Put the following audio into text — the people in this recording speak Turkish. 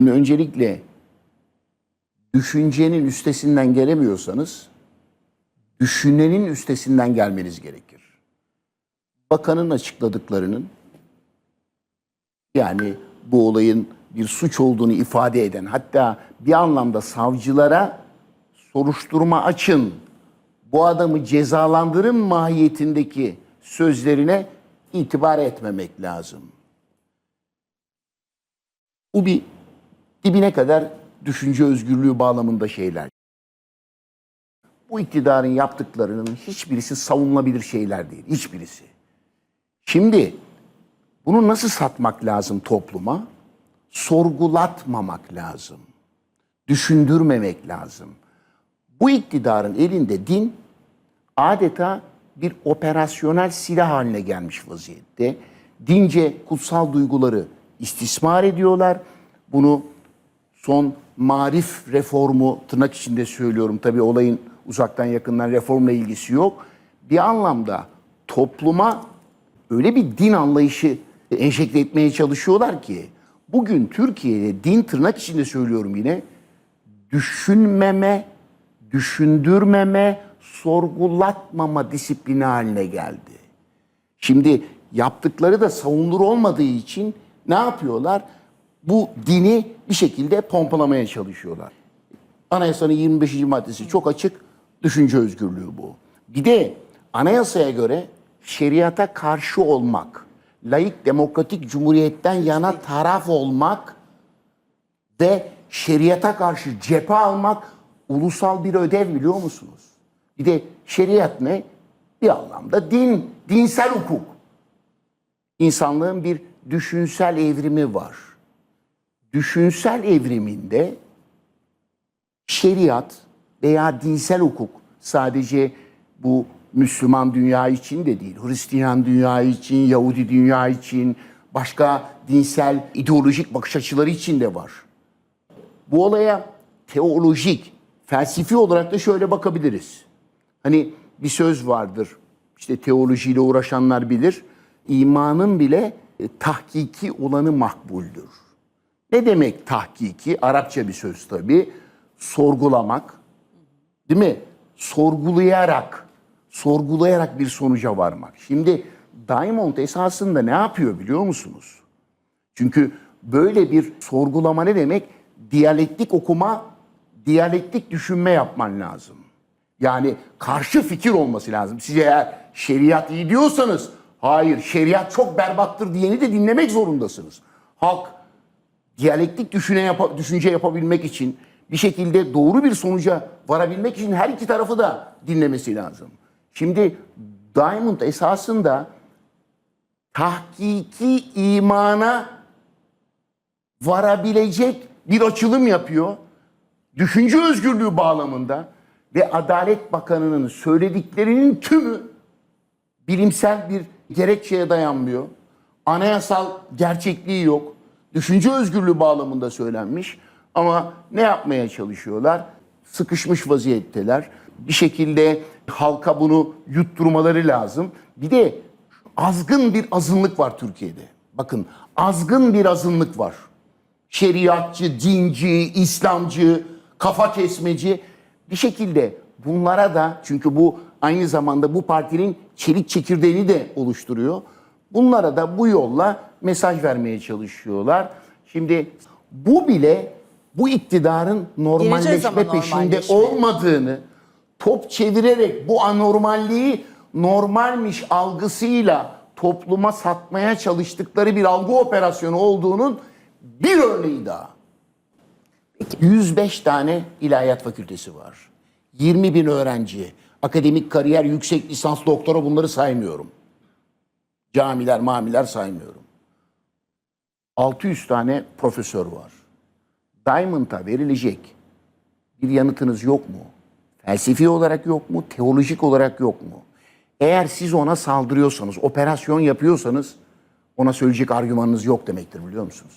Şimdi öncelikle düşüncenin üstesinden gelemiyorsanız düşünenin üstesinden gelmeniz gerekir. Bakanın açıkladıklarının yani bu olayın bir suç olduğunu ifade eden hatta bir anlamda savcılara soruşturma açın bu adamı cezalandırın mahiyetindeki sözlerine itibar etmemek lazım. Bu bir dibine kadar düşünce özgürlüğü bağlamında şeyler. Bu iktidarın yaptıklarının hiçbirisi savunulabilir şeyler değil. Hiçbirisi. Şimdi bunu nasıl satmak lazım topluma? Sorgulatmamak lazım. Düşündürmemek lazım. Bu iktidarın elinde din adeta bir operasyonel silah haline gelmiş vaziyette. Dince kutsal duyguları istismar ediyorlar. Bunu son marif reformu tırnak içinde söylüyorum. Tabii olayın uzaktan yakından reformla ilgisi yok. Bir anlamda topluma öyle bir din anlayışı enjekte etmeye çalışıyorlar ki bugün Türkiye'de din tırnak içinde söylüyorum yine düşünmeme, düşündürmeme, sorgulatmama disiplini haline geldi. Şimdi yaptıkları da savunulur olmadığı için ne yapıyorlar? Bu dini bir şekilde pompalamaya çalışıyorlar. Anayasanın 25. maddesi çok açık. Düşünce özgürlüğü bu. Bir de anayasaya göre şeriata karşı olmak, laik demokratik cumhuriyetten yana taraf olmak ve şeriata karşı cephe almak ulusal bir ödev biliyor musunuz? Bir de şeriat ne? Bir anlamda din, dinsel hukuk. İnsanlığın bir düşünsel evrimi var. Düşünsel evriminde şeriat veya dinsel hukuk sadece bu Müslüman dünya için de değil, Hristiyan dünya için, Yahudi dünya için, başka dinsel ideolojik bakış açıları için de var. Bu olaya teolojik, felsefi olarak da şöyle bakabiliriz. Hani bir söz vardır, işte teolojiyle uğraşanlar bilir, imanın bile tahkiki olanı makbuldür. Ne demek tahkiki? Arapça bir söz tabii. Sorgulamak, değil mi? Sorgulayarak, sorgulayarak bir sonuca varmak. Şimdi Diamond esasında ne yapıyor biliyor musunuz? Çünkü böyle bir sorgulama ne demek? Diyalektik okuma, diyalektik düşünme yapman lazım. Yani karşı fikir olması lazım. Siz eğer şeriat iyi diyorsanız, hayır şeriat çok berbattır diyeni de dinlemek zorundasınız. Halk diyalektik düşüne yapa- düşünce yapabilmek için, bir şekilde doğru bir sonuca varabilmek için her iki tarafı da dinlemesi lazım. Şimdi Diamond esasında tahkiki imana varabilecek bir açılım yapıyor. Düşünce özgürlüğü bağlamında ve Adalet Bakanı'nın söylediklerinin tümü bilimsel bir gerekçeye dayanmıyor. Anayasal gerçekliği yok. Düşünce özgürlüğü bağlamında söylenmiş ama ne yapmaya çalışıyorlar? Sıkışmış vaziyetteler. Bir şekilde halka bunu yutturmaları lazım. Bir de azgın bir azınlık var Türkiye'de. Bakın azgın bir azınlık var. Şeriatçı, dinci, İslamcı, kafa kesmeci bir şekilde bunlara da çünkü bu aynı zamanda bu partinin çelik çekirdeğini de oluşturuyor. Bunlara da bu yolla mesaj vermeye çalışıyorlar. Şimdi bu bile bu iktidarın normalleşme peşinde normalleşme. olmadığını top çevirerek bu anormalliği normalmiş algısıyla topluma satmaya çalıştıkları bir algı operasyonu olduğunun bir örneği daha. 105 tane ilahiyat fakültesi var. 20 bin öğrenci, akademik kariyer, yüksek lisans, doktora bunları saymıyorum. Camiler, mamiler saymıyorum. 600 tane profesör var. Diamond'a verilecek bir yanıtınız yok mu? Felsefi olarak yok mu? Teolojik olarak yok mu? Eğer siz ona saldırıyorsanız, operasyon yapıyorsanız ona söyleyecek argümanınız yok demektir biliyor musunuz?